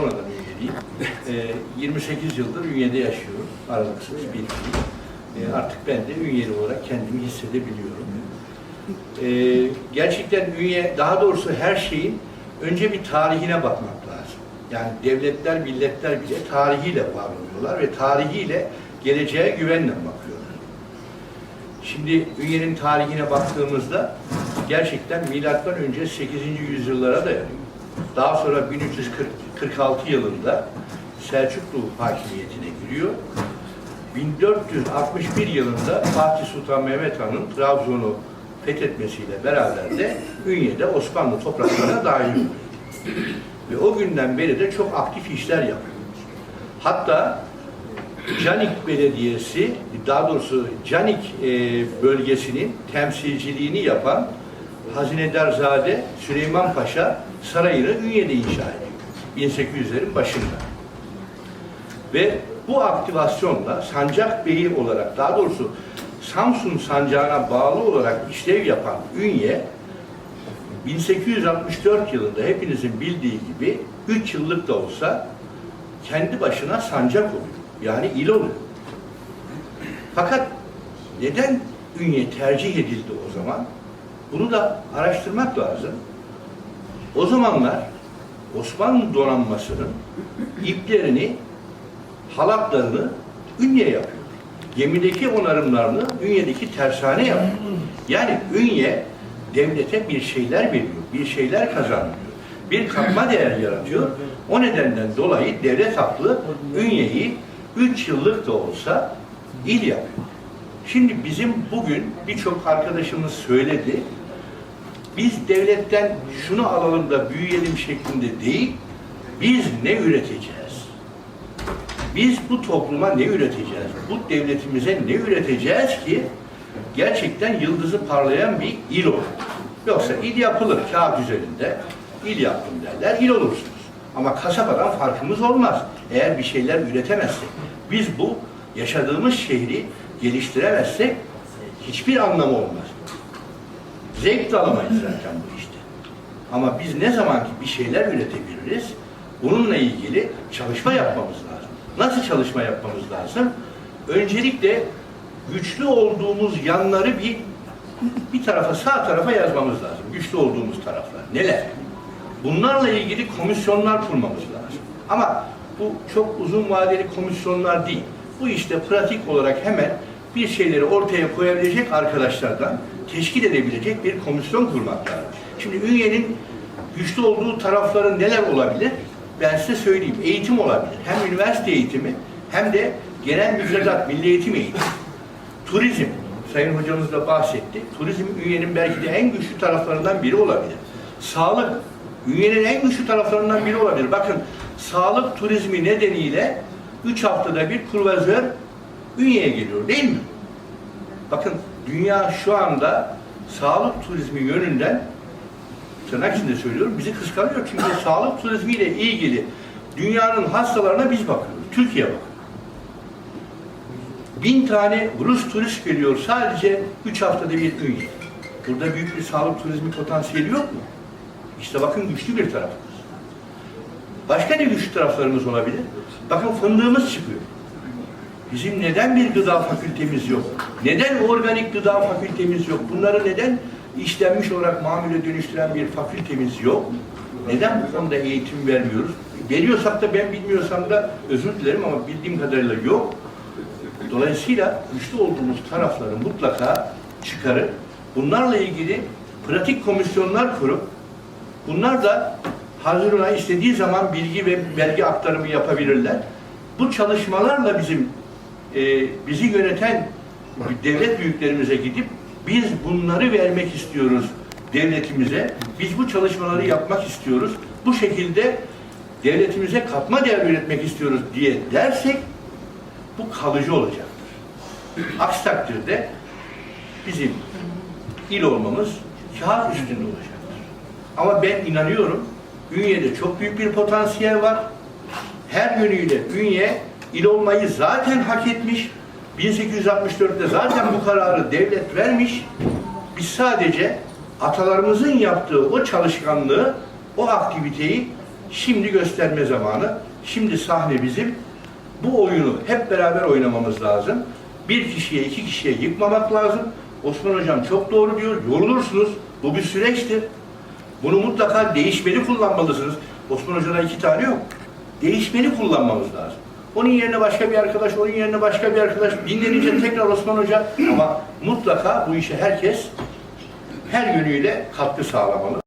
sonradan üyeliyim. E, 28 yıldır Ünye'de yaşıyorum. Aralıksız bir fiil. E, artık ben de Ünyeli olarak kendimi hissedebiliyorum. E, gerçekten Ünye, daha doğrusu her şeyin önce bir tarihine bakmak lazım. Yani devletler, milletler bile tarihiyle var oluyorlar ve tarihiyle geleceğe güvenle bakıyorlar. Şimdi Ünye'nin tarihine baktığımızda gerçekten milattan önce 8. yüzyıllara dayanıyor. Daha sonra 1346 yılında Selçuklu hakimiyetine giriyor. 1461 yılında Fatih Sultan Mehmet Han'ın Trabzon'u fethetmesiyle beraber de Ünye'de Osmanlı topraklarına dahil oluyor. Ve o günden beri de çok aktif işler yapıyor. Hatta Canik Belediyesi, daha doğrusu Canik e, bölgesinin temsilciliğini yapan Hazinedarzade Süleyman Paşa sarayını Ünye'de inşa ediyor. 1800'lerin başında. Ve bu aktivasyonla Sancak Beyi olarak, daha doğrusu Samsun Sancağı'na bağlı olarak işlev yapan Ünye, 1864 yılında hepinizin bildiği gibi 3 yıllık da olsa kendi başına sancak oluyor. Yani il oluyor. Fakat neden Ünye tercih edildi o zaman? Bunu da araştırmak lazım. O zamanlar Osmanlı donanmasının iplerini, halatlarını Ünye yapıyor. Gemideki onarımlarını Ünye'deki tersane yapıyor. Yani Ünye devlete bir şeyler veriyor, bir şeyler kazanıyor. Bir katma değer yaratıyor. O nedenden dolayı devlet haklı Ünye'yi 3 yıllık da olsa il yapıyor. Şimdi bizim bugün birçok arkadaşımız söyledi. Biz devletten şunu alalım da büyüyelim şeklinde değil, biz ne üreteceğiz? Biz bu topluma ne üreteceğiz? Bu devletimize ne üreteceğiz ki gerçekten yıldızı parlayan bir il olur? Yoksa il yapılır kağıt üzerinde, il yaptım derler, il olursunuz. Ama kasabadan farkımız olmaz. Eğer bir şeyler üretemezsek, biz bu yaşadığımız şehri geliştiremezsek hiçbir anlamı olmaz. Zevk de alamayız zaten bu işte. Ama biz ne zaman ki bir şeyler üretebiliriz, bununla ilgili çalışma yapmamız lazım. Nasıl çalışma yapmamız lazım? Öncelikle güçlü olduğumuz yanları bir bir tarafa, sağ tarafa yazmamız lazım. Güçlü olduğumuz taraflar. Neler? Bunlarla ilgili komisyonlar kurmamız lazım. Ama bu çok uzun vadeli komisyonlar değil. Bu işte pratik olarak hemen bir şeyleri ortaya koyabilecek arkadaşlardan teşkil edebilecek bir komisyon kurmak lazım. Şimdi Ünye'nin güçlü olduğu tarafların neler olabilir? Ben size söyleyeyim. Eğitim olabilir. Hem üniversite eğitimi hem de genel müfredat, milli eğitim eğitimi. Turizm. Sayın hocamız da bahsetti. Turizm Ünye'nin belki de en güçlü taraflarından biri olabilir. Sağlık. Ünye'nin en güçlü taraflarından biri olabilir. Bakın sağlık turizmi nedeniyle 3 haftada bir kruvazör Ünye'ye geliyor değil mi? Bakın dünya şu anda sağlık turizmi yönünden tırnak içinde söylüyorum bizi kıskanıyor. Çünkü sağlık turizmiyle ilgili dünyanın hastalarına biz bakıyoruz. Türkiye bakıyor. Bin tane Rus turist geliyor sadece 3 haftada bir Ünye. Burada büyük bir sağlık turizmi potansiyeli yok mu? İşte bakın güçlü bir tarafımız. Başka ne güçlü taraflarımız olabilir? Bakın fındığımız çıkıyor. Bizim neden bir gıda fakültemiz yok? Neden organik gıda fakültemiz yok? Bunları neden işlenmiş olarak mamule dönüştüren bir fakültemiz yok? Neden bu konuda eğitim vermiyoruz? Veriyorsak da ben bilmiyorsam da özür dilerim ama bildiğim kadarıyla yok. Dolayısıyla güçlü olduğumuz tarafları mutlaka çıkarıp bunlarla ilgili pratik komisyonlar kurup bunlar da Hazirun'a istediği zaman bilgi ve belge aktarımı yapabilirler. Bu çalışmalarla bizim e, bizi yöneten devlet büyüklerimize gidip biz bunları vermek istiyoruz devletimize. Biz bu çalışmaları yapmak istiyoruz. Bu şekilde devletimize katma değer üretmek istiyoruz diye dersek bu kalıcı olacaktır. Aksi takdirde bizim il olmamız kağıt üstünde olacaktır. Ama ben inanıyorum Ünye'de çok büyük bir potansiyel var. Her yönüyle Ünye il olmayı zaten hak etmiş. 1864'te zaten bu kararı devlet vermiş. Biz sadece atalarımızın yaptığı o çalışkanlığı, o aktiviteyi Şimdi gösterme zamanı. Şimdi sahne bizim. Bu oyunu hep beraber oynamamız lazım. Bir kişiye, iki kişiye yıkmamak lazım. Osman Hocam çok doğru diyor. Yorulursunuz. Bu bir süreçtir. Bunu mutlaka değişmeli kullanmalısınız. Osman Hoca'da iki tane yok. Değişmeli kullanmamız lazım. Onun yerine başka bir arkadaş, onun yerine başka bir arkadaş, dinlenince tekrar Osman Hoca ama mutlaka bu işe herkes her yönüyle katkı sağlamalı.